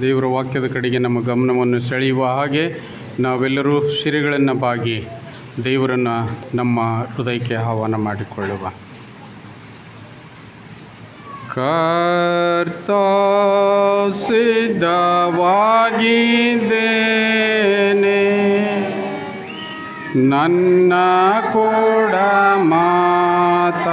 ದೇವರ ವಾಕ್ಯದ ಕಡೆಗೆ ನಮ್ಮ ಗಮನವನ್ನು ಸೆಳೆಯುವ ಹಾಗೆ ನಾವೆಲ್ಲರೂ ಶಿರೆಗಳನ್ನು ಬಾಗಿ ದೇವರನ್ನು ನಮ್ಮ ಹೃದಯಕ್ಕೆ ಆಹ್ವಾನ ಮಾಡಿಕೊಳ್ಳುವ. ಕರ್ತ ಸಿದ್ಧವಾಗಿದ್ದೇನೆ. ನನ್ನ ಕೂಡ ಮಾತಾಡು.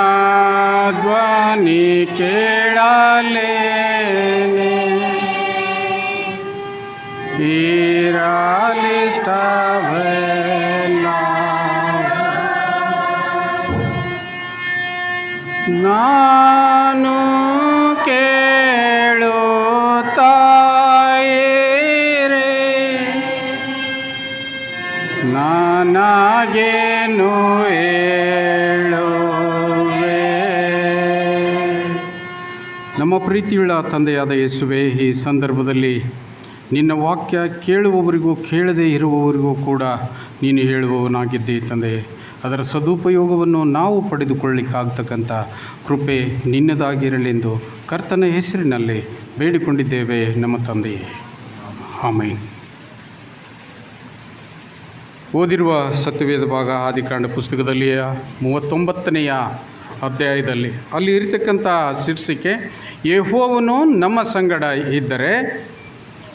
ನಿನ್ನ ಧ್ವನಿ ಕೇಳಲೇನೆ ಇರಲಿಷ್ಟವೆಲ್ಲ ನಾನು ಪ್ರೀತಿಯುಳ್ಳ ತಂದೆಯಾದ ಯೇಸುವೆ, ಈ ಸಂದರ್ಭದಲ್ಲಿ ನಿನ್ನ ವಾಕ್ಯ ಕೇಳುವವರಿಗೂ ಕೇಳದೇ ಇರುವವರಿಗೂ ಕೂಡ ನೀನು ಹೇಳುವವನಾಗಿದ್ದೆ ತಂದೆ. ಅದರ ಸದುಪಯೋಗವನ್ನು ನಾವು ಪಡೆದುಕೊಳ್ಳಿಕ್ಕಾಗ್ತಕ್ಕಂಥ ಕೃಪೆ ನಿನ್ನದಾಗಿರಲೆಂದು ಕರ್ತನ ಹೆಸರಿನಲ್ಲಿ ಬೇಡಿಕೊಂಡಿದ್ದೇವೆ ನಮ್ಮ ತಂದೆಯೇ. ಆಮೈನ್. ಓದಿರುವ ಸತ್ಯವೇದ ಭಾಗ ಆದಿಕಾಂಡ ಪುಸ್ತಕದಲ್ಲಿಯ ಮೂವತ್ತೊಂಬತ್ತನೆಯ ಅಧ್ಯಾಯದಲ್ಲಿ. ಅಲ್ಲಿ ಇರತಕ್ಕಂಥ ಶೀರ್ಷಿಕೆ, ಯಹೋವನು ನಮ್ಮ ಸಂಗಡ ಇದ್ದರೆ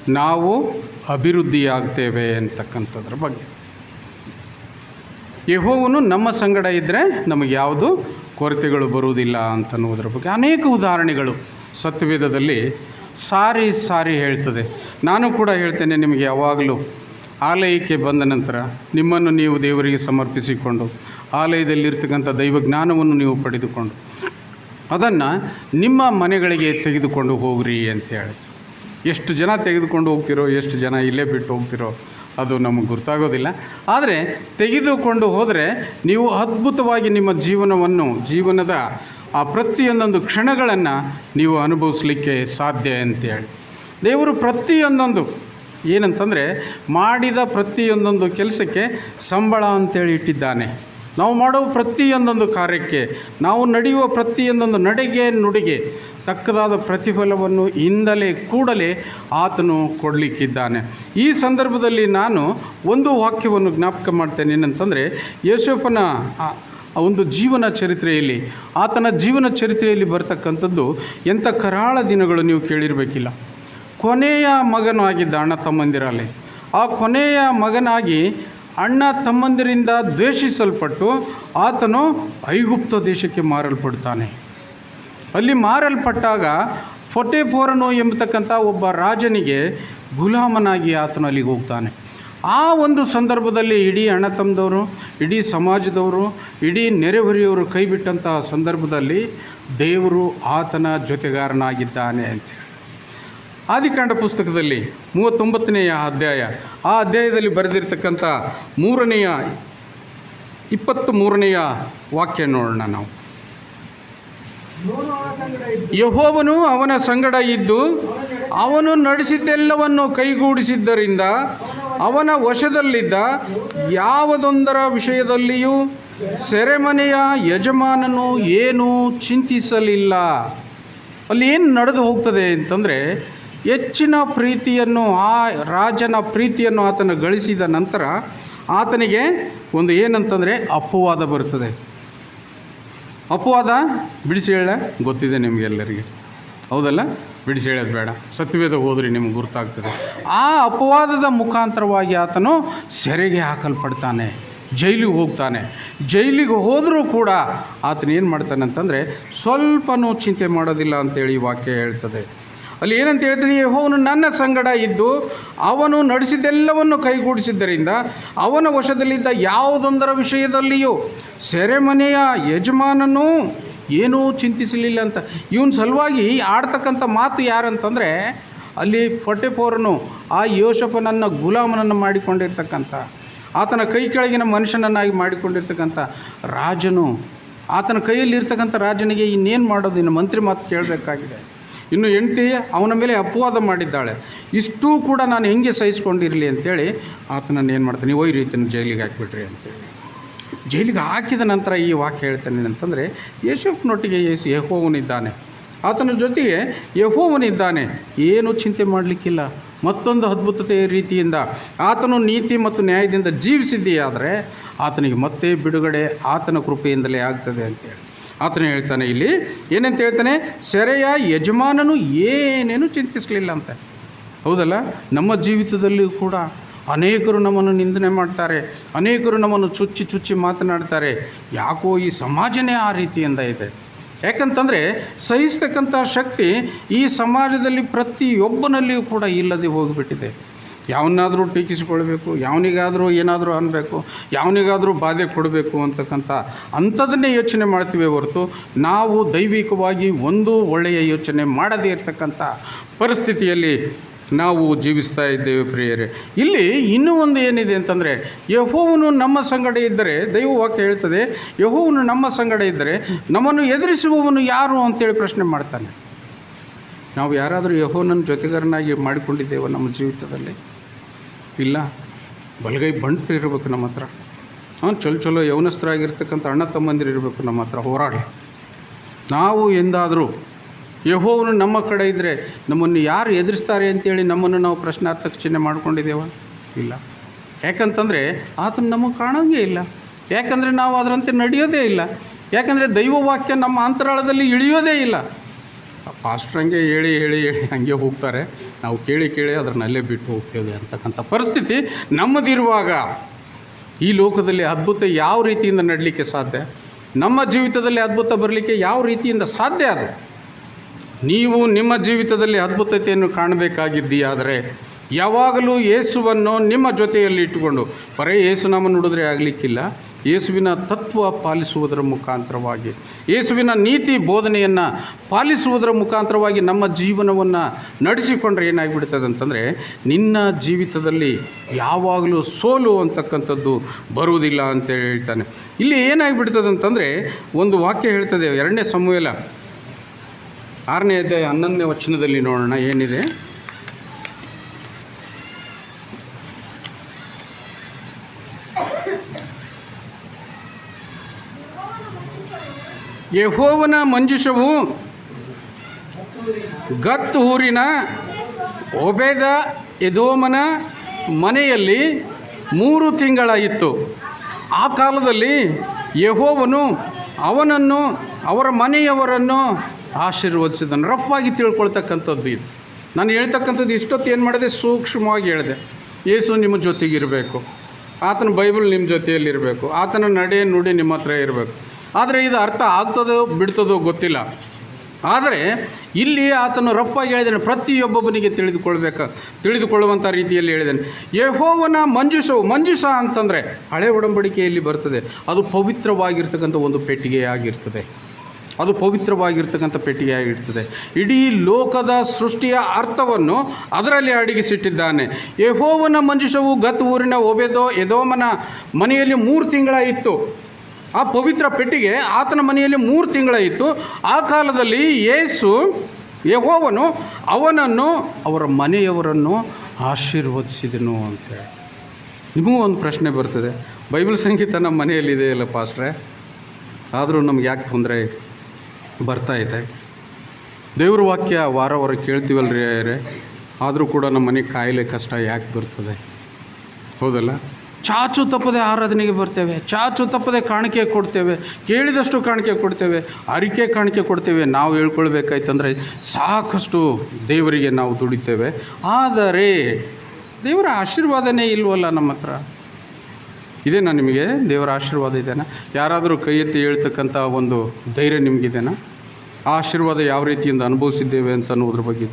ನಾವು ಅಭಿವೃದ್ಧಿಯಾಗ್ತೇವೆ ಅಂತಕ್ಕಂಥದ್ರ ಬಗ್ಗೆ. ಯಹೋವನು ನಮ್ಮ ಸಂಗಡ ಇದ್ದರೆ ನಮಗೆ ಯಾವುದು ಕೊರತೆಗಳು ಬರುವುದಿಲ್ಲ ಅಂತನ್ನುವುದರ ಬಗ್ಗೆ ಅನೇಕ ಉದಾಹರಣೆಗಳು ಸತ್ಯವೇದದಲ್ಲಿ ಸಾರಿ ಸಾರಿ ಹೇಳ್ತದೆ. ನಾನು ಕೂಡ ಹೇಳ್ತೇನೆ ನಿಮಗೆ ಯಾವಾಗಲೂ ಆಲಯಕ್ಕೆ ಬಂದ ನಂತರ ನಿಮ್ಮನ್ನು ನೀವು ದೇವರಿಗೆ ಸಮರ್ಪಿಸಿಕೊಂಡು ಆಲಯದಲ್ಲಿರ್ತಕ್ಕಂಥ ದೈವಜ್ಞಾನವನ್ನು ನೀವು ಪಡೆದುಕೊಂಡು ಅದನ್ನು ನಿಮ್ಮ ಮನೆಗಳಿಗೆ ತೆಗೆದುಕೊಂಡು ಹೋಗ್ರಿ ಅಂತೇಳಿ. ಎಷ್ಟು ಜನ ತೆಗೆದುಕೊಂಡು ಹೋಗ್ತಿರೋ, ಎಷ್ಟು ಜನ ಇಲ್ಲೇ ಬಿಟ್ಟು ಹೋಗ್ತಿರೋ ಅದು ನಮಗೆ ಗೊತ್ತಾಗೋದಿಲ್ಲ ಆದರೆ ತೆಗೆದುಕೊಂಡು ಹೋದರೆ ನೀವು ಅದ್ಭುತವಾಗಿ ನಿಮ್ಮ ಜೀವನವನ್ನು, ಜೀವನದ ಆ ಪ್ರತಿಯೊಂದೊಂದು ಕ್ಷಣಗಳನ್ನು ನೀವು ಅನುಭವಿಸಲಿಕ್ಕೆ ಸಾಧ್ಯ ಅಂತೇಳಿ. ದೇವರು ಪ್ರತಿಯೊಂದೊಂದು ಏನಂತಂದರೆ ಮಾಡಿದ ಪ್ರತಿಯೊಂದೊಂದು ಕೆಲಸಕ್ಕೆ ಸಂಬಳ ಅಂತೇಳಿ ಇಟ್ಟಿದ್ದಾನೆ. ನಾವು ಮಾಡುವ ಪ್ರತಿಯೊಂದೊಂದು ಕಾರ್ಯಕ್ಕೆ, ನಾವು ನಡೆಯುವ ಪ್ರತಿಯೊಂದೊಂದು ನಡೆಗೆ ನುಡಿಗೆ ತಕ್ಕದಾದ ಪ್ರತಿಫಲವನ್ನು ಇಂದಲೇ ಕೂಡಲೇ ಆತನು ಕೊಡಲಿಕ್ಕಿದ್ದಾನೆ. ಈ ಸಂದರ್ಭದಲ್ಲಿ ನಾನು ಒಂದು ವಾಕ್ಯವನ್ನು ಜ್ಞಾಪಕ ಮಾಡ್ತೇನೆ ಏನಂತಂದರೆ ಆ ಒಂದು ಜೀವನ ಚರಿತ್ರೆಯಲ್ಲಿ, ಆತನ ಜೀವನ ಚರಿತ್ರೆಯಲ್ಲಿ ಬರ್ತಕ್ಕಂಥದ್ದು ಎಂಥ ಕರಾಳ ದಿನಗಳು ನೀವು ಕೇಳಿರಬೇಕಿಲ್ಲ. ಕೊನೆಯ ಮಗನಾಗಿದ್ದ ಅಣ್ಣ ತಮ್ಮಂದಿರಲ್ಲಿ. ಆ ಕೊನೆಯ ಮಗನಾಗಿ ಅಣ್ಣ ತಮ್ಮಂದಿರಿಂದ ದ್ವೇಷಿಸಲ್ಪಟ್ಟು ಆತನು ಐಗುಪ್ತ ದೇಶಕ್ಕೆ ಮಾರಲ್ಪಡ್ತಾನೆ ಅಲ್ಲಿ ಮಾರಲ್ಪಟ್ಟಾಗ ಫೊಟೆಫೋರನು ಎಂಬತಕ್ಕಂಥ ಒಬ್ಬ ರಾಜನಿಗೆ ಗುಲಾಮನಾಗಿ ಆತನು ಅಲ್ಲಿಗೆ ಹೋಗ್ತಾನೆ. ಆ ಒಂದು ಸಂದರ್ಭದಲ್ಲಿ ಇಡೀ ಅಣ್ಣ ತಮ್ಮದವರು, ಇಡೀ ಸಮಾಜದವರು, ಇಡೀ ನೆರೆಹೊರೆಯವರು ಕೈಬಿಟ್ಟಂತಹ ಸಂದರ್ಭದಲ್ಲಿ ದೇವರು ಆತನ ಜೊತೆಗಾರನಾಗಿದ್ದಾನೆ ಅಂತ ಆದಿಕಾಂಡ ಪುಸ್ತಕದಲ್ಲಿ ಮೂವತ್ತೊಂಬತ್ತನೆಯ ಅಧ್ಯಾಯ. ಆ ಅಧ್ಯಾಯದಲ್ಲಿ ಬರೆದಿರ್ತಕ್ಕಂಥ ಮೂರನೆಯ ಇಪ್ಪತ್ತು ಮೂರನೆಯ ವಾಕ್ಯ ನೋಡೋಣ ನಾವು. ಯಹೋವನು ಅವನ ಸಂಗಡ ಇದ್ದು ಅವನು ನಡೆಸಿದ್ದೆಲ್ಲವನ್ನು ಕೈಗೂಡಿಸಿದ್ದರಿಂದ ಅವನ ವಶದಲ್ಲಿದ್ದ ಯಾವುದೊಂದರ ವಿಷಯದಲ್ಲಿಯೂ ಸೆರೆಮನೆಯ ಯಜಮಾನನು ಏನೂ ಚಿಂತಿಸಲಿಲ್ಲ. ಅಲ್ಲಿ ಏನು ನಡೆದು ಹೋಗ್ತದೆ ಅಂತಂದರೆ ಹೆಚ್ಚಿನ ಪ್ರೀತಿಯನ್ನು ಆ ರಾಜನ ಪ್ರೀತಿಯನ್ನು ಆತನ ಗಳಿಸಿದ ನಂತರ ಆತನಿಗೆ ಒಂದು ಏನಂತಂದರೆ ಅಪವಾದ ಬರುತ್ತದೆ. ಅಪವಾದ ಬಿಡಿಸಿ ಹೇಳ, ಗೊತ್ತಿದೆ ನಿಮಗೆಲ್ಲರಿಗೆ. ಹೌದಲ್ಲ? ಬಿಡಿಸಿ ಹೇಳೋದು ಬೇಡ. ಸತ್ಯವೇದ ಹೋದ್ರಿ ನಿಮ್ಗೆ ಗುರ್ತಾಗ್ತದೆ. ಆ ಅಪವಾದದ ಮುಖಾಂತರವಾಗಿ ಆತನು ಸೆರೆಗೆ ಹಾಕಲ್ಪಡ್ತಾನೆ, ಜೈಲಿಗೆ ಹೋಗ್ತಾನೆ. ಜೈಲಿಗೆ ಹೋದರೂ ಕೂಡ ಆತನೇನು ಮಾಡ್ತಾನೆ ಅಂತಂದರೆ ಸ್ವಲ್ಪನೂ ಚಿಂತೆ ಮಾಡೋದಿಲ್ಲ ಅಂತೇಳಿ ವಾಕ್ಯ ಹೇಳ್ತದೆ. ಅಲ್ಲಿ ಏನಂತ ಹೇಳ್ತದೆ ಯಹೋವನು ನನ್ನ ಸಂಗಡ ಇದ್ದು ಅವನು ನಡೆಸಿದ್ದೆಲ್ಲವನ್ನು ಕೈಗೂಡಿಸಿದ್ದರಿಂದ ಅವನ ವಶದಲ್ಲಿದ್ದ ಯಾವುದೊಂದರ ವಿಷಯದಲ್ಲಿಯೂ ಸೆರೆಮನೆಯ ಯಜಮಾನನು ಏನೂ ಚಿಂತಿಸಲಿಲ್ಲ ಅಂತ. ಇವನ ಸಲುವಾಗಿ ಆಡ್ತಕ್ಕಂಥ ಮಾತು ಯಾರಂತಂದರೆ, ಅಲ್ಲಿ ಪೊಟ್ಟೆಪೋರನು ಆ ಯೋಶಪ್ಪನನ್ನ ಗುಲಾಮನನ್ನು ಮಾಡಿಕೊಂಡಿರ್ತಕ್ಕಂಥ, ಆತನ ಕೈ ಕೆಳಗಿನ ಮನುಷ್ಯನನ್ನಾಗಿ ಮಾಡಿಕೊಂಡಿರ್ತಕ್ಕಂಥ ರಾಜನು, ಆತನ ಕೈಯಲ್ಲಿ ಇರ್ತಕ್ಕಂಥ ರಾಜನಿಗೆ ಇನ್ನೇನು ಮಾಡೋದು? ಇನ್ನು ಮಂತ್ರಿ ಮಾತು ಕೇಳಬೇಕಾಗಿದೆ. ಇನ್ನು ಹೆಂಡತಿ ಅವನ ಮೇಲೆ ಅಪವಾದ ಮಾಡಿದ್ದಾಳೆ. ಇಷ್ಟೂ ಕೂಡ ನಾನು ಹೆಂಗೆ ಸಹಿಸ್ಕೊಂಡಿರಲಿ ಅಂತೇಳಿ ಆತನನ್ನು ಏನು ಮಾಡ್ತಾನೆ ಒಯ್ರಿ ಈತನ ಜೈಲಿಗೆ ಹಾಕಿಬಿಟ್ರಿ ಅಂತೇಳಿ. ಜೈಲಿಗೆ ಹಾಕಿದ ನಂತರ ಈ ವಾಕ್ಯ ಹೇಳ್ತೇನೆ ಅಂತಂದರೆ ಯೇಸುನೊಟ್ಟಿಗೆ ಯೇಸು ಯಹೋವನಿದ್ದಾನೆ. ಆತನ ಜೊತೆಗೆ ಯಹೋವನಿದ್ದಾನೆ. ಏನು ಚಿಂತೆ ಮಾಡಲಿಕ್ಕಿಲ್ಲ. ಮತ್ತೊಂದು ಅದ್ಭುತತೆಯ ರೀತಿಯಿಂದ ಆತನು ನೀತಿ ಮತ್ತು ನ್ಯಾಯದಿಂದ ಜೀವಿಸಿದೆಯಾದರೆ ಆತನಿಗೆ ಮತ್ತೆ ಬಿಡುಗಡೆ ಆತನ ಕೃಪೆಯಿಂದಲೇ ಆಗ್ತದೆ ಅಂತೇಳಿ. ಆತನು ಹೇಳ್ತಾನೆ ಇಲ್ಲಿ, ಏನಂತ ಹೇಳ್ತಾನೆ? ಸೆರೆಯ ಯಜಮಾನನು ಏನೇನು ಚಿಂತಿಸಲಿಲ್ಲ ಅಂತ. ಹೌದಲ್ಲ? ನಮ್ಮ ಜೀವಿತದಲ್ಲಿಯೂ ಕೂಡ ಅನೇಕರು ನಮ್ಮನ್ನು ನಿಂದನೆ ಮಾಡ್ತಾರೆ, ಅನೇಕರು ನಮ್ಮನ್ನು ಚುಚ್ಚಿ ಚುಚ್ಚಿ ಮಾತನಾಡ್ತಾರೆ. ಯಾಕೋ ಈ ಸಮಾಜನೇ ಆ ರೀತಿಯಿಂದ ಇದೆ. ಯಾಕಂತಂದರೆ, ಸಹಿಸ್ತಕ್ಕಂಥ ಶಕ್ತಿ ಈ ಸಮಾಜದಲ್ಲಿ ಪ್ರತಿಯೊಬ್ಬನಲ್ಲಿಯೂ ಕೂಡ ಇಲ್ಲದೆ ಹೋಗಿಬಿಟ್ಟಿದೆ. ಯಾವನ್ನಾದರೂ ಟೀಕಿಸಿಕೊಳ್ಬೇಕು, ಯಾವನಿಗಾದರೂ ಏನಾದರೂ ಅನ್ನಬೇಕು ಯಾವನಿಗಾದರೂ ಬಾಧೆ ಕೊಡಬೇಕು ಅಂತಕ್ಕಂಥ ಅಂಥದನ್ನೇ ಯೋಚನೆ ಮಾಡ್ತೀವಿ ಹೊರತು ನಾವು ದೈವಿಕವಾಗಿ ಒಂದು ಒಳ್ಳೆಯ ಯೋಚನೆ ಮಾಡದೇ ಇರತಕ್ಕಂಥ ಪರಿಸ್ಥಿತಿಯಲ್ಲಿ ನಾವು ಜೀವಿಸ್ತಾ ಇದ್ದೇವೆ ಪ್ರಿಯರೇ. ಇಲ್ಲಿ ಇನ್ನೂ ಒಂದು ಏನಿದೆ ಅಂತಂದರೆ, ಯಹೋವನು ನಮ್ಮ ಸಂಗಡ ಇದ್ದರೆ ದೈವ ವಾಕ್ಯ ಹೇಳ್ತದೆ, ಯಹೋವನು ನಮ್ಮ ಸಂಗಡ ಇದ್ದರೆ ನಮ್ಮನ್ನು ಎದುರಿಸುವವನು ಯಾರು ಅಂತೇಳಿ ಪ್ರಶ್ನೆ ಮಾಡ್ತಾನೆ. ನಾವು ಯಾರಾದರೂ ಯಹೋವನನ್ನು ಜೊತೆಗಾರನಾಗಿ ಮಾಡಿಕೊಂಡಿದ್ದೇವೆ ನಮ್ಮ ಜೀವಿತದಲ್ಲಿ? ಇಲ್ಲ. ಬಲಗೈ ಬಂಟು ಇರಬೇಕು ನಮ್ಮ ಹತ್ರ. ಅವ್ನು ಚಲೋ ಚಲೋ ಯೌನಸ್ಥರಾಗಿರ್ತಕ್ಕಂಥ ಅಣ್ಣ ತಮ್ಮಂದಿರು ಇರಬೇಕು ನಮ್ಮ ಹತ್ರ ಹೋರಾಡಿ ನಾವು ಎಂದಾದರೂ ಯಹೋವನು ನಮ್ಮ ಕಡೆ ಇದ್ದರೆ ನಮ್ಮನ್ನು ಯಾರು ಎದುರಿಸ್ತಾರೆ ಅಂತೇಳಿ ನಮ್ಮನ್ನು ನಾವು ಪ್ರಶ್ನಾರ್ಥಕ ಚಿಹ್ನೆ ಮಾಡ್ಕೊಂಡಿದ್ದೇವ? ಇಲ್ಲ. ಯಾಕಂತಂದರೆ ಆತನು ನಮಗೆ ಕಾಣೋಂಗೇ ಇಲ್ಲ. ಯಾಕಂದರೆ ನಾವು ಅದರಂತೆ ನಡೆಯೋದೇ ಇಲ್ಲ. ಯಾಕಂದರೆ ದೈವವಾಕ್ಯ ನಮ್ಮ ಅಂತರಾಳದಲ್ಲಿ ಇಳಿಯೋದೇ ಇಲ್ಲ. ಪಾಸ್ಟ್ರ್ ಹಂಗೆ ಹೇಳಿ ಹೇಳಿ ಹೇಳಿ ಹಂಗೆ ಹೋಗ್ತಾರೆ. ನಾವು ಕೇಳಿ ಕೇಳಿ ಅದರನ್ನಲ್ಲೇ ಬಿಟ್ಟು ಹೋಗ್ತೇವೆ ಅಂತಕ್ಕಂಥ ಪರಿಸ್ಥಿತಿ ನಮ್ಮದಿರುವಾಗ ಈ ಲೋಕದಲ್ಲಿ ಅದ್ಭುತ ಯಾವ ರೀತಿಯಿಂದ ನಡಲಿಕ್ಕೆ ಸಾಧ್ಯ? ನಮ್ಮ ಜೀವಿತದಲ್ಲಿ ಅದ್ಭುತ ಬರಲಿಕ್ಕೆ ಯಾವ ರೀತಿಯಿಂದ ಸಾಧ್ಯ ಅದು? ನೀವು ನಿಮ್ಮ ಜೀವಿತದಲ್ಲಿ ಅದ್ಭುತತೆಯನ್ನು ಕಾಣಬೇಕಾಗಿದ್ದೀಯಾದರೆ ಯಾವಾಗಲೂ ಯೇಸುವನ್ನು ನಿಮ್ಮ ಜೊತೆಯಲ್ಲಿ ಇಟ್ಟುಕೊಂಡು ಬರೀ ಯೇಸುನಾಮ ನುಡಿದ್ರೆ ಆಗಲಿಕ್ಕಿಲ್ಲ. ಯೇಸುವಿನ ತತ್ವ ಪಾಲಿಸುವುದರ ಮುಖಾಂತರವಾಗಿ, ಯೇಸುವಿನ ನೀತಿ ಬೋಧನೆಯನ್ನು ಪಾಲಿಸುವುದರ ಮುಖಾಂತರವಾಗಿ ನಮ್ಮ ಜೀವನವನ್ನು ನಡೆಸಿಕೊಂಡ್ರೆ ಏನಾಗಿಬಿಡ್ತದೆ ಅಂತಂದರೆ, ನಿನ್ನ ಜೀವಿತದಲ್ಲಿ ಯಾವಾಗಲೂ ಸೋಲು ಅಂತಕ್ಕಂಥದ್ದು ಬರುವುದಿಲ್ಲ ಅಂತೇಳಿ ಹೇಳ್ತಾನೆ. ಇಲ್ಲಿ ಏನಾಗಿಬಿಡ್ತದೆ ಅಂತಂದರೆ, ಒಂದು ವಾಕ್ಯ ಹೇಳ್ತದೆ, ಎರಡನೇ ಸಮುವೇಲ, ಆರನೇ ಅಧ್ಯಾಯ ಹನ್ನೊಂದನೇ ವಚನದಲ್ಲಿ ನೋಡೋಣ, ಏನಿದೆ? ಯಹೋವನ ಮಂಜುಷವು ಗತ್ ಊರಿನ ಒಬೇದ ಯದೋಮನ ಮನೆಯಲ್ಲಿ ಮೂರು ತಿಂಗಳಾಯಿತು ಆ ಕಾಲದಲ್ಲಿ ಯಹೋವನು ಅವನನ್ನು ಅವರ ಮನೆಯವರನ್ನು ಆಶೀರ್ವದಿಸಿದನು. ರಫಾಗಿ ತಿಳ್ಕೊಳ್ತಕ್ಕಂಥದ್ದು ಇದು. ನಾನು ಹೇಳ್ತಕ್ಕಂಥದ್ದು ಇಷ್ಟೊತ್ತು ಏನು ಮಾಡಿದೆ? ಸೂಕ್ಷ್ಮವಾಗಿ ಹೇಳಿದೆ. ಯೇಸು ನಿಮ್ಮ ಜೊತೆಗಿರಬೇಕು. ಆತನ ಬೈಬಲ್ ನಿಮ್ಮ ಜೊತೆಯಲ್ಲಿರಬೇಕು. ಆತನ ನಡೆ ನುಡಿ ನಿಮ್ಮ ಹತ್ರ ಇರಬೇಕು. ಆದರೆ ಇದು ಅರ್ಥ ಆಗ್ತದೋ ಬಿಡ್ತದೋ ಗೊತ್ತಿಲ್ಲ. ಆದರೆ ಇಲ್ಲಿ ಆತನು ರಫಾಗಿ ಹೇಳಿದ್ದಾನೆ, ಪ್ರತಿಯೊಬ್ಬೊಬ್ಬನಿಗೆ ತಿಳಿದುಕೊಳ್ಬೇಕು ತಿಳಿದುಕೊಳ್ಳುವಂಥ ರೀತಿಯಲ್ಲಿ ಹೇಳಿದ್ದಾನೆ. ಯಹೋವನ ಮಂಜುಸವು ಮಂಜುಷ ಅಂತಂದರೆ ಹಳೆ ಒಡಂಬಡಿಕೆಯಲ್ಲಿ ಬರ್ತದೆ. ಅದು ಪವಿತ್ರವಾಗಿರ್ತಕ್ಕಂಥ ಒಂದು ಪೆಟ್ಟಿಗೆಯಾಗಿರ್ತದೆ ಅದು ಪವಿತ್ರವಾಗಿರ್ತಕ್ಕಂಥ ಪೆಟ್ಟಿಗೆಯಾಗಿರ್ತದೆ ಇಡೀ ಲೋಕದ ಸೃಷ್ಟಿಯ ಅರ್ಥವನ್ನು ಅದರಲ್ಲಿ ಅಡಗಿಸಿಟ್ಟಿದ್ದಾನೆ. ಯಹೋವನ ಮಂಜುಷವು ಗತ್ ಊರಿನ ಒಬೆದೋ ಎದೋಮನ ಮನೆಯಲ್ಲಿ ಮೂರು ತಿಂಗಳ ಇತ್ತು ಆ ಪವಿತ್ರ ಪೆಟ್ಟಿಗೆ ಆತನ ಮನೆಯಲ್ಲಿ ಮೂರು ತಿಂಗಳ ಆ ಕಾಲದಲ್ಲಿ ಯೇಸು, ಯಹೋವನು ಅವನನ್ನು ಅವರ ಮನೆಯವರನ್ನು ಆಶೀರ್ವದಿಸಿದನು ಅಂತೇಳಿ. ನಿಮಗೂ ಒಂದು ಪ್ರಶ್ನೆ ಬರ್ತದೆ. ಬೈಬಲ್ ಸಂಗೀತ ನಮ್ಮ ಮನೆಯಲ್ಲಿದೆಯಲ್ಲ ಪಾಸ್ಟ್ರೆ? ಆದರೂ ನಮ್ಗೆ ಯಾಕೆ ತೊಂದರೆ ಬರ್ತಾ ಇದೆ? ದೇವ್ರ ವಾಕ್ಯ ವಾರ ವಾರ ಕೇಳ್ತೀವಲ್ರಿ ರೇ ಆದರೂ ಕೂಡ ನಮ್ಮ ಮನೆ ಕಾಯಿಲೆ ಕಷ್ಟ ಯಾಕೆ ಬರ್ತದೆ? ಹೌದಲ್ಲ? ಚಾಚು ತಪ್ಪದೆ ಆರಾಧನೆಗೆ ಬರ್ತೇವೆ, ಚಾಚು ತಪ್ಪದೆ ಕಾಣಿಕೆ ಕೊಡ್ತೇವೆ, ಕೇಳಿದಷ್ಟು ಕಾಣಿಕೆ ಕೊಡ್ತೇವೆ, ಅರಿಕೆ ಕಾಣಿಕೆ ಕೊಡ್ತೇವೆ. ನಾವು ಹೇಳ್ಕೊಳ್ಬೇಕಾಯ್ತಂದರೆ ಸಾಕಷ್ಟು ದೇವರಿಗೆ ನಾವು ದುಡಿತೇವೆ. ಆದರೆ ದೇವರ ಆಶೀರ್ವಾದನೇ ಇಲ್ವಲ್ಲ ನಮ್ಮ ಹತ್ರ? ಇದೇನಾ ನಿಮಗೆ? ದೇವರ ಆಶೀರ್ವಾದ ಇದೆಯಾ ಯಾರಾದರೂ ಕೈ ಎತ್ತಿ ಹೇಳ್ತಕ್ಕಂಥ ಒಂದು ಧೈರ್ಯ ನಿಮಗಿದೆನಾ? ಆ ಆಶೀರ್ವಾದ ಯಾವ ರೀತಿಯಿಂದ ಅನುಭವಿಸಿದ್ದೇವೆ ಅಂತ ಅನ್ನೋದ್ರ ಬಗ್ಗೆ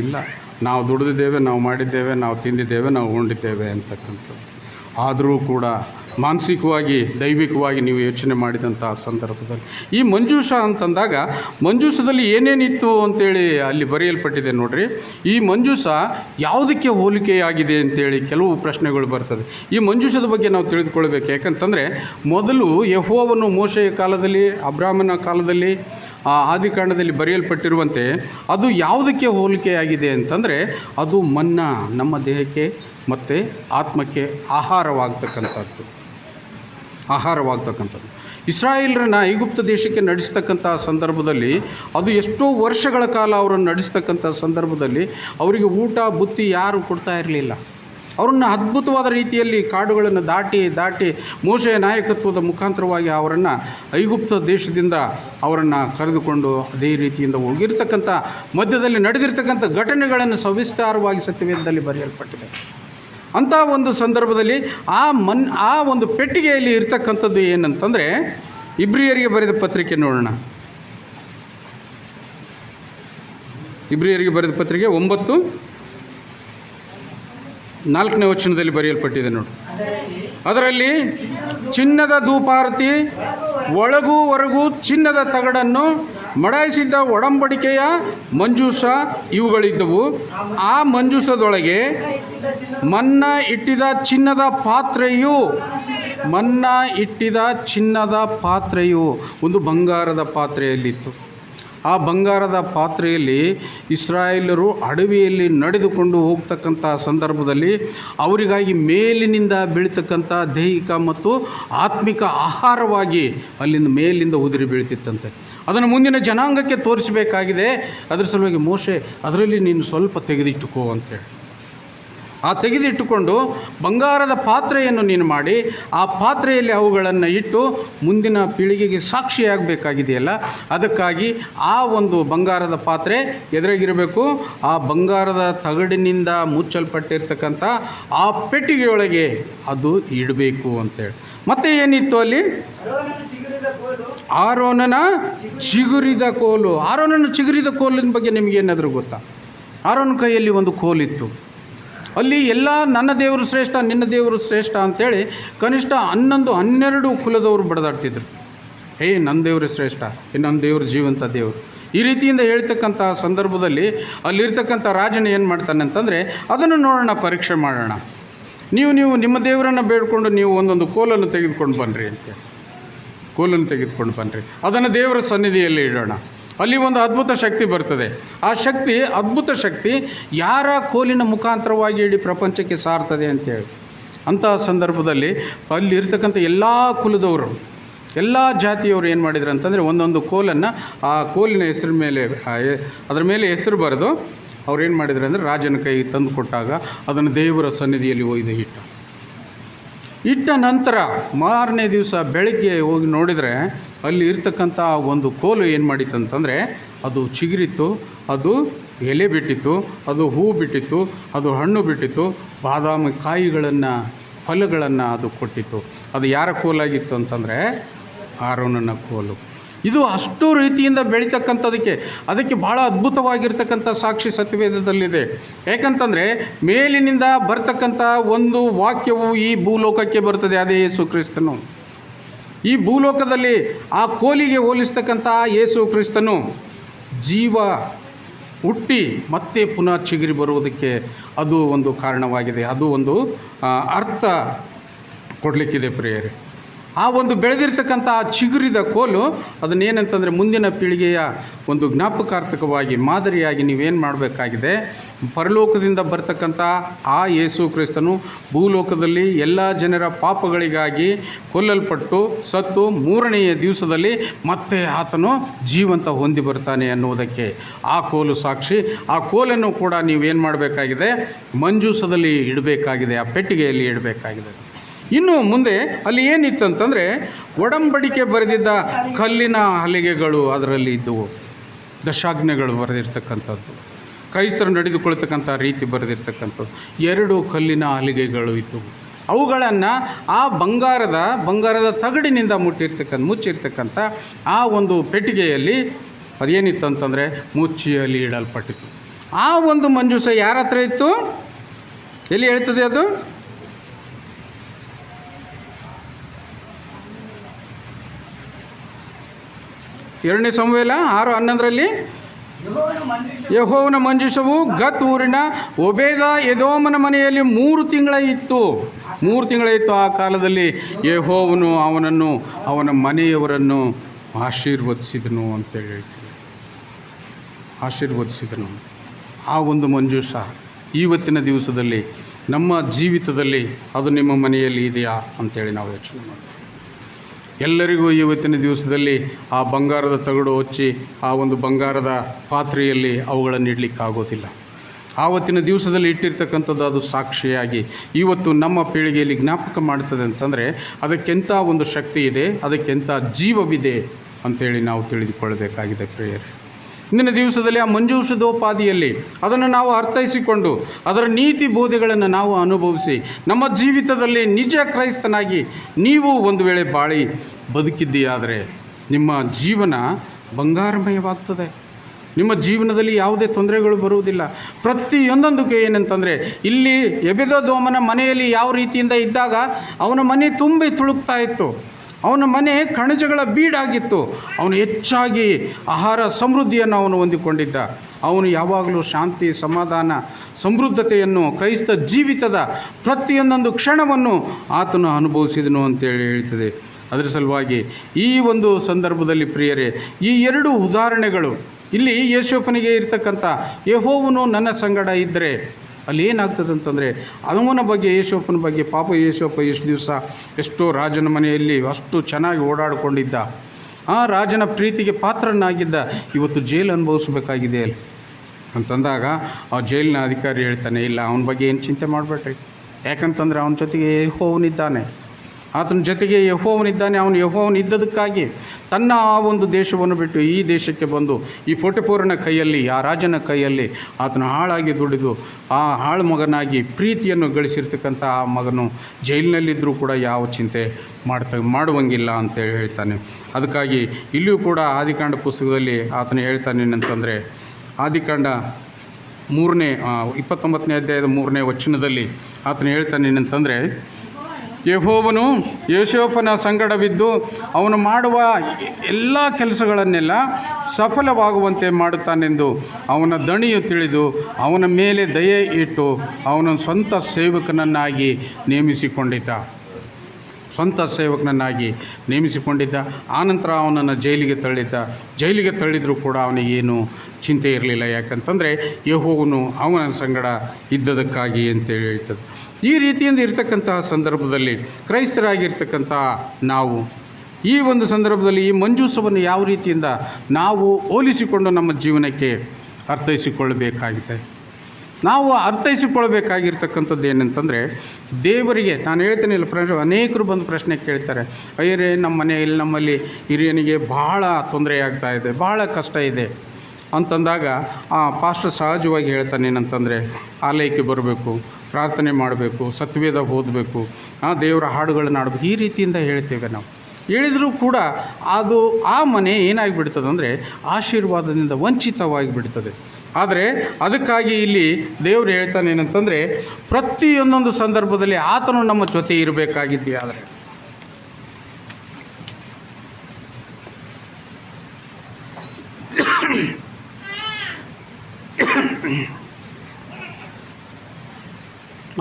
ಇಲ್ಲ. ನಾವು ದುಡಿದಿದ್ದೇವೆ, ನಾವು ಮಾಡಿದ್ದೇವೆ, ನಾವು ತಿಂದಿದ್ದೇವೆ, ನಾವು ಉಂಡಿದ್ದೇವೆ ಅಂತಕ್ಕಂಥದ್ದು. ಆದರೂ ಕೂಡ ಮಾನಸಿಕವಾಗಿ, ದೈವಿಕವಾಗಿ ನೀವು ಯೋಚನೆ ಮಾಡಿದಂಥ ಸಂದರ್ಭದಲ್ಲಿ. ಈ ಮಂಜೂಷ ಅಂತಂದಾಗ, ಮಂಜೂಷದಲ್ಲಿ ಏನೇನಿತ್ತು ಅಂತೇಳಿ ಅಲ್ಲಿ ಬರೆಯಲ್ಪಟ್ಟಿದೆ ನೋಡ್ರಿ. ಈ ಮಂಜೂಷ ಯಾವುದಕ್ಕೆ ಹೋಲಿಕೆಯಾಗಿದೆ ಅಂತೇಳಿ ಕೆಲವು ಪ್ರಶ್ನೆಗಳು ಬರ್ತದೆ. ಈ ಮಂಜೂಷದ ಬಗ್ಗೆ ನಾವು ತಿಳಿದುಕೊಳ್ಬೇಕು. ಯಾಕಂತಂದರೆ, ಮೊದಲು ಯಹೋವನ್ನು ಮೋಶೆಯ ಕಾಲದಲ್ಲಿ ಅಬ್ರಾಹ್ಮನ ಕಾಲದಲ್ಲಿ, ಆ ಆದಿಕಾಂಡದಲ್ಲಿ ಬರೆಯಲ್ಪಟ್ಟಿರುವಂತೆ, ಅದು ಯಾವುದಕ್ಕೆ ಹೋಲಿಕೆಯಾಗಿದೆ ಅಂತಂದರೆ, ಅದು ಮನ್ನ, ನಮ್ಮ ದೇಹಕ್ಕೆ ಮತ್ತು ಆತ್ಮಕ್ಕೆ ಆಹಾರವಾಗ್ತಕ್ಕಂಥದ್ದು. ಆಹಾರವಾಗ್ತಕ್ಕಂಥದ್ದು. ಇಸ್ರಾಯೇಲ್ರನ್ನ ಐಗುಪ್ತ ದೇಶಕ್ಕೆ ನಡೆಸ್ತಕ್ಕಂಥ ಸಂದರ್ಭದಲ್ಲಿ, ಅದು ಎಷ್ಟೋ ವರ್ಷಗಳ ಕಾಲ ಅವರನ್ನು ನಡೆಸ್ತಕ್ಕಂಥ ಸಂದರ್ಭದಲ್ಲಿ ಅವರಿಗೆ ಊಟ, ಬುತ್ತಿ ಯಾರು ಕೊಡ್ತಾ ಇರಲಿಲ್ಲ. ಅವರನ್ನು ಅದ್ಭುತವಾದ ರೀತಿಯಲ್ಲಿ ಕಾಡುಗಳನ್ನು ದಾಟಿ ದಾಟಿ ಮೋಶೆಯ ನಾಯಕತ್ವದ ಮುಖಾಂತರವಾಗಿ ಅವರನ್ನು ಐಗುಪ್ತ ದೇಶದಿಂದ ಅವರನ್ನು ಕರೆದುಕೊಂಡು ಅದೇ ರೀತಿಯಿಂದ ಹೋಗಿರ್ತಕ್ಕಂಥ, ಮಧ್ಯದಲ್ಲಿ ನಡೆದಿರ್ತಕ್ಕಂಥ ಘಟನೆಗಳನ್ನು ಸವಿಸ್ತಾರವಾಗಿ ಸತ್ಯವೇದದಲ್ಲಿ ಬರೆಯಲ್ಪಟ್ಟಿದೆ. ಅಂಥ ಒಂದು ಸಂದರ್ಭದಲ್ಲಿ ಆ ಮನ್, ಆ ಒಂದು ಪೆಟ್ಟಿಗೆಯಲ್ಲಿ ಇರ್ತಕ್ಕಂಥದ್ದು ಏನಂತಂದರೆ ಇಬ್ರಿಯರಿಗೆ ಬರೆದ ಪತ್ರಿಕೆ ನೋಡೋಣ. ಇಬ್ರಿಯರಿಗೆ ಬರೆದ ಪತ್ರಿಕೆ ಒಂಬತ್ತು, ನಾಲ್ಕನೇ ವಚನದಲ್ಲಿ ಬರೆಯಲ್ಪಟ್ಟಿದೆ ನೋಡಿ. ಅದರಲ್ಲಿ ಚಿನ್ನದ ಧೂಪಾರತಿ, ಒಳಗೂ ಹೊರಗೂ ಚಿನ್ನದ ತಗಡನ್ನು ಮಡಾಯಿಸಿದ್ದ ಒಡಂಬಡಿಕೆಯ ಮಂಜೂಷ ಇವುಗಳಿದ್ದವು. ಆ ಮಂಜೂಷದೊಳಗೆ ಮನ್ನ ಇಟ್ಟಿದ ಚಿನ್ನದ ಪಾತ್ರೆಯು, ಮನ್ನ ಇಟ್ಟಿದ ಚಿನ್ನದ ಪಾತ್ರೆಯು ಒಂದು ಬಂಗಾರದ ಪಾತ್ರೆಯಲ್ಲಿತ್ತು. ಆ ಬಂಗಾರದ ಪಾತ್ರೆಯಲ್ಲಿ ಇಸ್ರಾಯೇಲರು ಅಡವಿಯಲ್ಲಿ ನಡೆದುಕೊಂಡು ಹೋಗ್ತಕ್ಕಂಥ ಸಂದರ್ಭದಲ್ಲಿ ಅವರಿಗಾಗಿ ಮೇಲಿನಿಂದ ಬೀಳ್ತಕ್ಕಂಥ ದೈಹಿಕ ಮತ್ತು ಆತ್ಮಿಕ ಆಹಾರವಾಗಿ ಅಲ್ಲಿಂದ ಮೇಲಿಂದ ಉದುರಿ ಬೀಳ್ತಿತ್ತಂತೆ. ಅದನ್ನು ಮುಂದಿನ ಜನಾಂಗಕ್ಕೆ ತೋರಿಸಬೇಕಾಗಿದೆ. ಅದರ ಸಲುವಾಗಿ ಮೋಶೆ, ಅದರಲ್ಲಿ ನೀನು ಸ್ವಲ್ಪ ತೆಗೆದಿಟ್ಟುಕೋ ಅಂತೇಳಿ. ಆ ತೆಗೆದಿಟ್ಟುಕೊಂಡು ಬಂಗಾರದ ಪಾತ್ರೆಯನ್ನು ನೀನು ಮಾಡಿ, ಆ ಪಾತ್ರೆಯಲ್ಲಿ ಅವುಗಳನ್ನು ಇಟ್ಟು ಮುಂದಿನ ಪೀಳಿಗೆಗೆ ಸಾಕ್ಷಿಯಾಗಬೇಕಾಗಿದೆಯಲ್ಲ? ಅದಕ್ಕಾಗಿ ಆ ಒಂದು ಬಂಗಾರದ ಪಾತ್ರೆ ಎದುರಾಗಿರಬೇಕು. ಆ ಬಂಗಾರದ ತಗಡಿನಿಂದ ಮುಚ್ಚಲ್ಪಟ್ಟಿರ್ತಕ್ಕಂಥ ಆ ಪೆಟ್ಟಿಗೆಯೊಳಗೆ ಅದು ಇಡಬೇಕು ಅಂತೇಳಿ ಮತ್ತೆ ಏನಿತ್ತು ಅಲ್ಲಿ? ಆರೋನನ ಚಿಗುರಿದ ಕೋಲು. ಆರೋನನ ಚಿಗುರಿದ ಕೋಲಿನ ಬಗ್ಗೆ ನಿಮಗೇನಾದರೂ ಗೊತ್ತಾ? ಆರೋನ ಕೈಯಲ್ಲಿ ಒಂದು ಕೋಲಿತ್ತು. ಅಲ್ಲಿ ಎಲ್ಲ ನನ್ನ ದೇವರು ಶ್ರೇಷ್ಠ, ನಿನ್ನ ದೇವರು ಶ್ರೇಷ್ಠ ಅಂಥೇಳಿ ಕನಿಷ್ಠ ಹನ್ನೊಂದು, ಹನ್ನೆರಡು ಕುಲದವರು ಬಡದಾಡ್ತಿದ್ರು. ಏ ನನ್ನ ದೇವರು ಶ್ರೇಷ್ಠ ನನ್ನ ದೇವರು ಜೀವಂತ ದೇವರು. ಈ ರೀತಿಯಿಂದ ಹೇಳ್ತಕ್ಕಂಥ ಸಂದರ್ಭದಲ್ಲಿ ಅಲ್ಲಿರ್ತಕ್ಕಂಥ ರಾಜನ ಏನು ಮಾಡ್ತಾನೆ ಅಂತಂದರೆ, ಅದನ್ನು ನೋಡೋಣ, ಪರೀಕ್ಷೆ ಮಾಡೋಣ. ನೀವು ನೀವು ನಿಮ್ಮ ದೇವರನ್ನು ಬೇಡ್ಕೊಂಡು ನೀವು ಒಂದೊಂದು ಕೋಲನ್ನು ತೆಗೆದುಕೊಂಡು ಬನ್ನಿರಿ ಅಂತೇಳಿ ಕೋಲನ್ನು ತೆಗೆದುಕೊಂಡು ಬನ್ನಿರಿ ಅದನ್ನು ದೇವರ ಸನ್ನಿಧಿಯಲ್ಲಿ ಇಡೋಣ. ಅಲ್ಲಿ ಒಂದು ಅದ್ಭುತ ಶಕ್ತಿ ಬರ್ತದೆ. ಆ ಶಕ್ತಿ, ಅದ್ಭುತ ಶಕ್ತಿ ಯಾರ ಕೋಲಿನ ಮುಖಾಂತರವಾಗಿ ಇಡೀ ಪ್ರಪಂಚಕ್ಕೆ ಸಾರ್ತದೆ ಅಂತೇಳಿ ಅಂತಹ ಸಂದರ್ಭದಲ್ಲಿ ಅಲ್ಲಿರ್ತಕ್ಕಂಥ ಎಲ್ಲ ಕುಲದವರು, ಎಲ್ಲ ಜಾತಿಯವರು ಏನು ಮಾಡಿದ್ರು ಅಂತಂದರೆ ಒಂದೊಂದು ಕೋಲನ್ನು ಆ ಕೋಲಿನ ಹೆಸರು ಮೇಲೆ ಅದರ ಮೇಲೆ ಹೆಸರು ಬರೆದು ಅವ್ರು ಏನು ಮಾಡಿದ್ರು ಅಂದರೆ ರಾಜನ ಕೈಗೆ ತಂದು ಕೊಟ್ಟಾಗ ಅದನ್ನು ದೇವರ ಸನ್ನಿಧಿಯಲ್ಲಿ ಒಯ್ದು ಇಟ್ಟ. ಇಟ್ಟ ನಂತರ ಮಾರನೇ ದಿವಸ ಬೆಳಗ್ಗೆ ಹೋಗಿ ನೋಡಿದರೆ ಅಲ್ಲಿ ಇರ್ತಕ್ಕಂಥ ಒಂದು ಕೋಲು ಏನು ಮಾಡಿತ್ತು ಅಂತಂದರೆ ಅದು ಚಿಗುರಿತ್ತು, ಅದು ಎಲೆ ಬಿಟ್ಟಿತ್ತು, ಅದು ಹೂ ಬಿಟ್ಟಿತ್ತು, ಅದು ಹಣ್ಣು ಬಿಟ್ಟಿತ್ತು, ಬಾದಾಮಿ ಕಾಯಿಗಳನ್ನು, ಫಲಗಳನ್ನು ಅದು ಕೊಟ್ಟಿತ್ತು. ಅದು ಯಾರ ಕೋಲಾಗಿತ್ತು ಅಂತಂದರೆ ಆರೋನನ ಕೋಲು. ಇದು ಅಷ್ಟು ರೀತಿಯಿಂದ ಬೆಳೀತಕ್ಕಂಥದಕ್ಕೆ, ಅದಕ್ಕೆ ಭಾಳ ಅದ್ಭುತವಾಗಿರ್ತಕ್ಕಂಥ ಸಾಕ್ಷಿ ಸತ್ಯವೇದದಲ್ಲಿದೆ. ಯಾಕಂತಂದರೆ ಮೇಲಿನಿಂದ ಬರ್ತಕ್ಕಂಥ ಒಂದು ವಾಕ್ಯವು ಈ ಭೂಲೋಕಕ್ಕೆ ಬರ್ತದೆ ಅದೇ ಯೇಸು ಕ್ರಿಸ್ತನು. ಈ ಭೂಲೋಕದಲ್ಲಿ ಆ ಕೋಲಿಗೆ ಹೋಲಿಸ್ತಕ್ಕಂಥ ಯೇಸು ಕ್ರಿಸ್ತನು ಜೀವ ಹುಟ್ಟಿ ಮತ್ತೆ ಪುನಃ ಚಿಗುರಿ ಬರುವುದಕ್ಕೆ ಅದು ಒಂದು ಕಾರಣವಾಗಿದೆ. ಅದು ಒಂದು ಅರ್ಥ ಕೊಡಲಿಕ್ಕಿದೆ ಪ್ರಿಯರೇ. ಆ ಒಂದು ಬೆಳೆದಿರ್ತಕ್ಕಂಥ ಆ ಚಿಗುರಿದ ಕೋಲು ಅದನ್ನೇನಂತಂದರೆ ಮುಂದಿನ ಪೀಳಿಗೆಯ ಒಂದು ಜ್ಞಾಪಕಾರ್ಥಕವಾಗಿ, ಮಾದರಿಯಾಗಿ ನೀವೇನು ಮಾಡಬೇಕಾಗಿದೆ? ಪರಲೋಕದಿಂದ ಬರ್ತಕ್ಕಂಥ ಆ ಯೇಸು ಕ್ರಿಸ್ತನು ಭೂಲೋಕದಲ್ಲಿ ಎಲ್ಲ ಜನರ ಪಾಪಗಳಿಗಾಗಿ ಕೊಲ್ಲಲ್ಪಟ್ಟು ಸತ್ತು ಮೂರನೆಯ ದಿವಸದಲ್ಲಿ ಮತ್ತೆ ಆತನು ಜೀವಂತ ಹೊಂದಿ ಬರ್ತಾನೆ ಅನ್ನುವುದಕ್ಕೆ ಆ ಕೋಲು ಸಾಕ್ಷಿ. ಆ ಕೋಲನ್ನು ಕೂಡ ನೀವೇನು ಮಾಡಬೇಕಾಗಿದೆ? ಮಂಜೂಸದಲ್ಲಿ ಇಡಬೇಕಾಗಿದೆ, ಆ ಪೆಟ್ಟಿಗೆಯಲ್ಲಿ ಇಡಬೇಕಾಗಿದೆ. ಇನ್ನು ಮುಂದೆ ಅಲ್ಲಿ ಏನಿತ್ತು ಅಂತಂದರೆ ಒಡಂಬಡಿಕೆ ಬರೆದಿದ್ದ ಕಲ್ಲಿನ ಹಲಿಗೆಗಳು ಅದರಲ್ಲಿ ಇದ್ದವು. ದಶಾಜ್ಞೆಗಳು ಬರೆದಿರ್ತಕ್ಕಂಥದ್ದು. ಕ್ರೈಸ್ತರು ನಡೆದುಕೊಳ್ತಕ್ಕಂಥ ರೀತಿ ಬರೆದಿರ್ತಕ್ಕಂಥದ್ದು. ಎರಡು ಕಲ್ಲಿನ ಹಲಿಗೆಗಳು ಇದ್ದವು. ಅವುಗಳನ್ನು ಆ ಬಂಗಾರದ ಬಂಗಾರದ ತಗಡಿನಿಂದ ಮುಟ್ಟಿರ್ತಕ್ಕಂಥ, ಮುಚ್ಚಿರ್ತಕ್ಕಂಥ ಆ ಒಂದು ಪೆಟ್ಟಿಗೆಯಲ್ಲಿ ಅದೇನಿತ್ತು ಅಂತಂದರೆ ಮುಚ್ಚಿಯಲ್ಲಿ ಇಡಲ್ಪಟ್ಟಿತ್ತು. ಆ ಒಂದು ಮಂಜುಸ ಯಾರ ಹತ್ರ ಇತ್ತು? ಎಲ್ಲಿ ಹೇಳ್ತದೆ ಅದು? ಎರಡನೇ ಸಂವೇಲ ಆರು ಹನ್ನೊಂದರಲ್ಲಿ ಯೆಹೋವನು ಮಂಜೂಷ ಯಹೋವನ ಮಂಜೂಷವು ಗತ್ ಊರಿನ ಒಬೇದ ಯದೋಮನ ಮನೆಯಲ್ಲಿ ಮೂರು ತಿಂಗಳ ಇತ್ತು. ಮೂರು ತಿಂಗಳ ಇತ್ತು ಆ ಕಾಲದಲ್ಲಿ ಯಹೋವನು ಅವನನ್ನು, ಅವನ ಮನೆಯವರನ್ನು ಆಶೀರ್ವದಿಸಿದನು ಅಂತೇಳಿ ಹೇಳ್ತೀವಿ ಆಶೀರ್ವದಿಸಿದನು. ಆ ಒಂದು ಮಂಜೂಷ ಇವತ್ತಿನ ದಿವಸದಲ್ಲಿ ನಮ್ಮ ಜೀವಿತದಲ್ಲಿ ಅದು ನಿಮ್ಮ ಮನೆಯಲ್ಲಿ ಇದೆಯಾ ಅಂತೇಳಿ ನಾವು ಯೋಚನೆ ಮಾಡ್ತೀವಿ. ಎಲ್ಲರಿಗೂ ಇವತ್ತಿನ ದಿವಸದಲ್ಲಿ ಆ ಬಂಗಾರದ ತಗಡು ಹಚ್ಚಿ, ಆ ಒಂದು ಬಂಗಾರದ ಪಾತ್ರೆಯಲ್ಲಿ ಅವುಗಳನ್ನು ಇಡಲಿಕ್ಕಾಗೋದಿಲ್ಲ ಆವತ್ತಿನ ದಿವಸದಲ್ಲಿ ಇಟ್ಟಿರ್ತಕ್ಕಂಥದ್ದು ಅದು ಸಾಕ್ಷಿಯಾಗಿ ಇವತ್ತು ನಮ್ಮ ಪೀಳಿಗೆಯಲ್ಲಿ ಜ್ಞಾಪಕ ಮಾಡ್ತದೆ ಅಂತಂದರೆ, ಅದಕ್ಕೆಂಥ ಒಂದು ಶಕ್ತಿ ಇದೆ, ಅದಕ್ಕೆಂಥ ಜೀವವಿದೆ ಅಂತೇಳಿ ನಾವು ತಿಳಿದುಕೊಳ್ಳಬೇಕಾಗಿದೆ ಪ್ರಿಯರೇ. ಇಂದಿನ ದಿವಸದಲ್ಲಿ ಆ ಮಂಜೂಷದೋಪಾದಿಯಲ್ಲಿ ಅದನ್ನು ನಾವು ಅರ್ಥೈಸಿಕೊಂಡು ಅದರ ನೀತಿ ಬೋಧೆಗಳನ್ನು ನಾವು ಅನುಭವಿಸಿ ನಮ್ಮ ಜೀವಿತದಲ್ಲಿ ನಿಜ ಕ್ರೈಸ್ತನಾಗಿ ನೀವು ಒಂದು ವೇಳೆ ಬಾಳಿ ಬದುಕಿದ್ದೀಯಾದರೆ ನಿಮ್ಮ ಜೀವನ ಬಂಗಾರಮಯವಾಗ್ತದೆ. ನಿಮ್ಮ ಜೀವನದಲ್ಲಿ ಯಾವುದೇ ತೊಂದರೆಗಳು ಬರುವುದಿಲ್ಲ. ಪ್ರತಿಯೊಂದೊಂದಕ್ಕೆ ಏನಂತಂದರೆ, ಇಲ್ಲಿ ಎಬೆದೋಮನ ಮನೆಯಲ್ಲಿ ಯಾವ ರೀತಿಯಿಂದ ಇದ್ದಾಗ ಅವನ ಮನೆ ತುಂಬಿ ತುಳುಕ್ತಾ ಇತ್ತು. ಅವನ ಮನೆ ಕಣಜಗಳ ಬೀಡಾಗಿತ್ತು. ಅವನು ಹೆಚ್ಚಾಗಿ ಆಹಾರ ಸಮೃದ್ಧಿಯನ್ನು ಅವನು ಹೊಂದಿಕೊಂಡಿದ್ದ. ಅವನು ಯಾವಾಗಲೂ ಶಾಂತಿ, ಸಮಾಧಾನ, ಸಮೃದ್ಧತೆಯನ್ನು, ಕ್ರೈಸ್ತ ಜೀವಿತದ ಪ್ರತಿಯೊಂದೊಂದು ಕ್ಷಣವನ್ನು ಆತನು ಅನುಭವಿಸಿದನು ಅಂತೇಳಿ ಹೇಳ್ತದೆ. ಅದರ ಸಲುವಾಗಿ ಈ ಒಂದು ಸಂದರ್ಭದಲ್ಲಿ ಪ್ರಿಯರೇ, ಈ ಎರಡು ಉದಾಹರಣೆಗಳು, ಇಲ್ಲಿ ಯೇಸೋಪನಿಗೆ ಇರ್ತಕ್ಕಂಥ ಯಹೋವನು ನನ್ನ ಸಂಗಡ ಇದ್ದರೆ ಅಲ್ಲಿ ಏನಾಗ್ತದೆ ಅಂತಂದರೆ ಅವನ ಬಗ್ಗೆ ಯೇಸೋಪನ ಬಗ್ಗೆ ಪಾಪ ಯೇಸೋಪ ಎಷ್ಟು ದಿವಸ ಎಷ್ಟೋ ರಾಜನ ಮನೆಯಲ್ಲಿ ಅಷ್ಟು ಚೆನ್ನಾಗಿ ಓಡಾಡಿಕೊಂಡಿದ್ದ. ಆ ರಾಜನ ಪ್ರೀತಿಗೆ ಪಾತ್ರನಾಗಿದ್ದ ಇವತ್ತು ಜೈಲು ಅನುಭವಿಸ್ಬೇಕಾಗಿದೆ ಅಲ್ಲಿ. ಅಂತಂದಾಗ ಆ ಜೈಲಿನ ಅಧಿಕಾರಿ ಹೇಳ್ತಾನೆ, ಇಲ್ಲ, ಅವನ ಬಗ್ಗೆ ಏನು ಚಿಂತೆ ಮಾಡಬೇಡ್ರಿ. ಯಾಕಂತಂದರೆ ಅವನ ಜೊತೆಗೆ ಯಹೋವನಿದ್ದಾನೆ ಆತನ ಜೊತೆಗೆ ಯಹೋವನಿದ್ದಾನೆ. ಅವನು ಯಹೋವನಿದ್ದದಕ್ಕಾಗಿ ತನ್ನ ಆ ಒಂದು ದೇಶವನ್ನು ಬಿಟ್ಟು ಈ ದೇಶಕ್ಕೆ ಬಂದು ಈ ಫೋಟೆಪೋರನ ಕೈಯಲ್ಲಿ, ಆ ರಾಜನ ಕೈಯಲ್ಲಿ ಆತನ ಹಾಳಾಗಿ ದುಡಿದು ಆ ಹಾಳು ಮಗನಾಗಿ ಪ್ರೀತಿಯನ್ನು ಗಳಿಸಿರ್ತಕ್ಕಂಥ ಆ ಮಗನು ಜೈಲಿನಲ್ಲಿದ್ದರೂ ಕೂಡ ಯಾವ ಚಿಂತೆ ಮಾಡ್ತ, ಮಾಡುವಂಗಿಲ್ಲ ಅಂತೇಳಿ ಹೇಳ್ತಾನೆ. ಅದಕ್ಕಾಗಿ ಇಲ್ಲಿಯೂ ಕೂಡ ಆದಿಕಾಂಡ ಪುಸ್ತಕದಲ್ಲಿ ಆತನು ಹೇಳ್ತಾನೆ ಏನಂತಂದರೆ, ಆದಿಕಾಂಡ ಮೂರನೇ ಇಪ್ಪತ್ತೊಂಬತ್ತನೇ ಅಧ್ಯಾಯದ ಮೂರನೇ ವಚನದಲ್ಲಿ ಆತನು ಹೇಳ್ತಾನೆ ಏನಂತಂದರೆ ಯಹೋವನು ಯೇಷೋಫನ ಸಂಗಡವಿದ್ದು ಅವನು ಮಾಡುವ ಎಲ್ಲ ಕೆಲಸಗಳನ್ನೆಲ್ಲ ಸಫಲವಾಗುವಂತೆ ಮಾಡುತ್ತಾನೆಂದು ಅವನ ದಣಿಯು ತಿಳಿದು ಅವನ ಮೇಲೆ ದಯೆ ಇಟ್ಟು ಅವನ ಸ್ವಂತ ಸೇವಕನನ್ನಾಗಿ ನೇಮಿಸಿಕೊಂಡಿದ್ದ. ಸ್ವಂತ ಸೇವಕನನ್ನಾಗಿ ನೇಮಿಸಿಕೊಂಡಿದ್ದ, ಆನಂತರ ಅವನನ್ನು ಜೈಲಿಗೆ ತಳ್ಳಿದ್ದ ಜೈಲಿಗೆ ತಳ್ಳಿದರೂ ಕೂಡ ಅವನಿಗೇನು ಚಿಂತೆ ಇರಲಿಲ್ಲ. ಯಾಕಂತಂದರೆ ಯಹೋವನು ಅವನ ಸಂಗಡ ಇದ್ದದಕ್ಕಾಗಿ ಅಂತೇಳಿ ಹೇಳ್ತದೆ ಈ ರೀತಿಯಿಂದ ಇರತಕ್ಕಂತಹ ಸಂದರ್ಭದಲ್ಲಿ, ಕ್ರೈಸ್ತರಾಗಿರ್ತಕ್ಕಂಥ ನಾವು, ಈ ಒಂದು ಸಂದರ್ಭದಲ್ಲಿ ಈ ಮಂಜೂಸವನ್ನು ಯಾವ ರೀತಿಯಿಂದ ನಾವು ಹೋಲಿಸಿಕೊಂಡು ನಮ್ಮ ಜೀವನಕ್ಕೆ ಅರ್ಥೈಸಿಕೊಳ್ಳಬೇಕಾಗಿದೆ. ನಾವು ಅರ್ಥೈಸಿಕೊಳ್ಬೇಕಾಗಿರ್ತಕ್ಕಂಥದ್ದು ಏನಂತಂದರೆ, ದೇವರಿಗೆ, ನಾನು ಹೇಳ್ತೇನೆ ಇಲ್ಲ ಫ್ರೆಂಡ್ಸ್, ಅನೇಕರು ಬಂದು ಪ್ರಶ್ನೆ ಕೇಳ್ತಾರೆ, ಅಯ್ಯರೇ, ನಮ್ಮ ಮನೆಯಲ್ಲಿ ನಮ್ಮಲ್ಲಿ ಹಿರಿಯನಿಗೆ ಭಾಳ ತೊಂದರೆ ಆಗ್ತಾ ಇದೆ ಭಾಳ ಕಷ್ಟ ಇದೆ ಅಂತಂದಾಗ, ಆ ಪಾಸ್ಟರ್ ಸಹಜವಾಗಿ ಹೇಳ್ತಾನೆ ಏನಂತಂದರೆ, ಆಲಯಕ್ಕೆ ಬರಬೇಕು, ಪ್ರಾರ್ಥನೆ ಮಾಡಬೇಕು, ಸತ್ವೇದ ಓದಬೇಕು, ಆ ದೇವರ ಹಾಡುಗಳನ್ನ ಆಡಬೇಕು ಈ ರೀತಿಯಿಂದ ಹೇಳ್ತೇವೆ ನಾವು. ಹೇಳಿದರೂ ಕೂಡ ಅದು ಆ ಮನೆ ಏನಾಗಿಬಿಡ್ತದೆ ಅಂದರೆ ಆಶೀರ್ವಾದದಿಂದ ವಂಚಿತವಾಗಿ ಬಿಡ್ತದೆ ಆದರೆ ಅದಕ್ಕಾಗಿ ಇಲ್ಲಿ ದೇವರು ಹೇಳ್ತಾನೆ ಏನಂತಂದರೆ, ಪ್ರತಿಯೊಂದೊಂದು ಸಂದರ್ಭದಲ್ಲಿ ಆತನು ನಮ್ಮ ಜೊತೆ ಇರಬೇಕಾಗಿದ್ದೆ ಆದರೆ.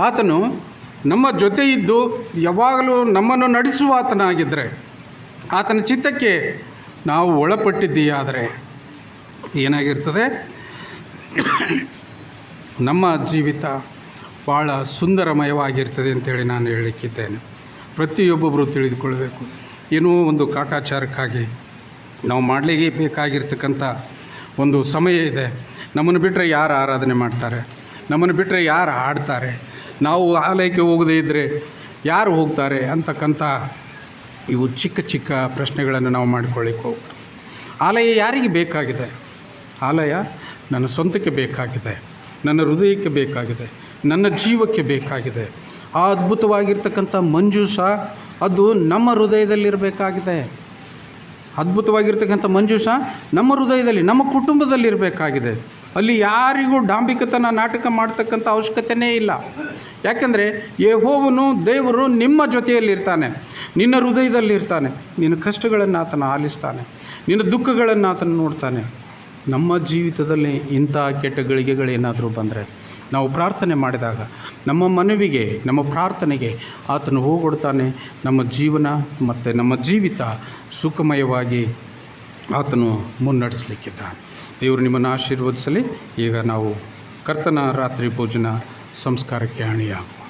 ಆತನು ನಮ್ಮ ಜೊತೆ ಇದ್ದು ಯಾವಾಗಲೂ ನಮ್ಮನ್ನು ನಡೆಸುವ ಆತನಾಗಿದ್ದರೆ ಆತನ ಚಿತ್ತಕ್ಕೆ ನಾವು ಒಳಪಟ್ಟಿದ್ದೀಯಾದರೆ ಏನಾಗಿರ್ತದೆ? ನಮ್ಮ ಜೀವಿತ ಭಾಳ ಸುಂದರಮಯವಾಗಿರ್ತದೆ ಅಂತೇಳಿ ನಾನು ಹೇಳಲಿಕ್ಕಿದ್ದೇನೆ. ಪ್ರತಿಯೊಬ್ಬೊಬ್ಬರು ತಿಳಿದುಕೊಳ್ಬೇಕು ಏನೋ ಒಂದು ಕಾಟಾಚಾರಕ್ಕಾಗಿ ನಾವು ಮಾಡಲಿಕ್ಕೆ ಬೇಕಾಗಿರ್ತಕ್ಕಂಥ ಒಂದು ಸಮಯ ಇದೆ. ನಮ್ಮನ್ನು ಬಿಟ್ಟರೆ ಯಾರು ಆರಾಧನೆ ಮಾಡ್ತಾರೆ? ನಮ್ಮನ್ನು ಬಿಟ್ಟರೆ ಯಾರು ಹಾಡ್ತಾರೆ? ನಾವು ಆಲಯಕ್ಕೆ ಹೋಗದೇ ಇದ್ದರೆ ಯಾರು ಹೋಗ್ತಾರೆ ಅಂತಕ್ಕಂಥ ಇವು ಚಿಕ್ಕ ಚಿಕ್ಕ ಪ್ರಶ್ನೆಗಳನ್ನು ನಾವು ಮಾಡಿಕೊಳ್ಳಿಕ್ಕೆ ಹೋಗ್ತಾರೆ ಆಲಯ ಯಾರಿಗೆ ಬೇಕಾಗಿದೆ? ಆಲಯ ನನ್ನ ಸ್ವಂತಕ್ಕೆ ಬೇಕಾಗಿದೆ, ನನ್ನ ಹೃದಯಕ್ಕೆ ಬೇಕಾಗಿದೆ, ನನ್ನ ಜೀವಕ್ಕೆ ಬೇಕಾಗಿದೆ. ಆ ಅದ್ಭುತವಾಗಿರ್ತಕ್ಕಂಥ ಮಂಜೂಷ ಅದು ನಮ್ಮ ಹೃದಯದಲ್ಲಿರಬೇಕಾಗಿದೆ. ಅದ್ಭುತವಾಗಿರ್ತಕ್ಕಂಥ ಮಂಜೂಷ ನಮ್ಮ ಹೃದಯದಲ್ಲಿ, ನಮ್ಮ ಕುಟುಂಬದಲ್ಲಿರಬೇಕಾಗಿದೆ ಅಲ್ಲಿ ಯಾರಿಗೂ ಡಾಂಬಿಕತನ ನಾಟಕ ಮಾಡ್ತಕ್ಕಂಥ ಅವಶ್ಯಕತೆಯೇ ಇಲ್ಲ. ಯಾಕೆಂದರೆ ಯೆಹೋವನು ದೇವರು ನಿಮ್ಮ ಜೊತೆಯಲ್ಲಿರ್ತಾನೆ, ನಿನ್ನ ಹೃದಯದಲ್ಲಿರ್ತಾನೆ, ನಿನ್ನ ಕಷ್ಟಗಳನ್ನು ಆತನ ಆಲಿಸ್ತಾನೆ, ನಿನ್ನ ದುಃಖಗಳನ್ನು ಆತನ ನೋಡ್ತಾನೆ. ನಮ್ಮ ಜೀವಿತದಲ್ಲಿ ಇಂಥ ಕೆಟ್ಟ ಗಳಿಗೆಗಳೇನಾದರೂ ಬಂದರೆ ನಾವು ಪ್ರಾರ್ಥನೆ ಮಾಡಿದಾಗ ನಮ್ಮ ಮನವಿಗೆ, ನಮ್ಮ ಪ್ರಾರ್ಥನೆಗೆ ಆತನು ಹೋಗೊಡ್ತಾನೆ. ನಮ್ಮ ಜೀವನ ಮತ್ತು ನಮ್ಮ ಜೀವಿತ ಸುಖಮಯವಾಗಿ ಆತನು ಮುನ್ನಡೆಸಲಿಕ್ಕಿದ್ದಾನೆ. ದೇವರು ನಿಮ್ಮನ್ನು ಆಶೀರ್ವದಿಸಲಿ. ಈಗ ನಾವು ಕರ್ತನ ರಾತ್ರಿ ಭೋಜನ ಸಂಸ್ಕಾರಕ್ಕೆ ಅಣಿಯಾಗುವ.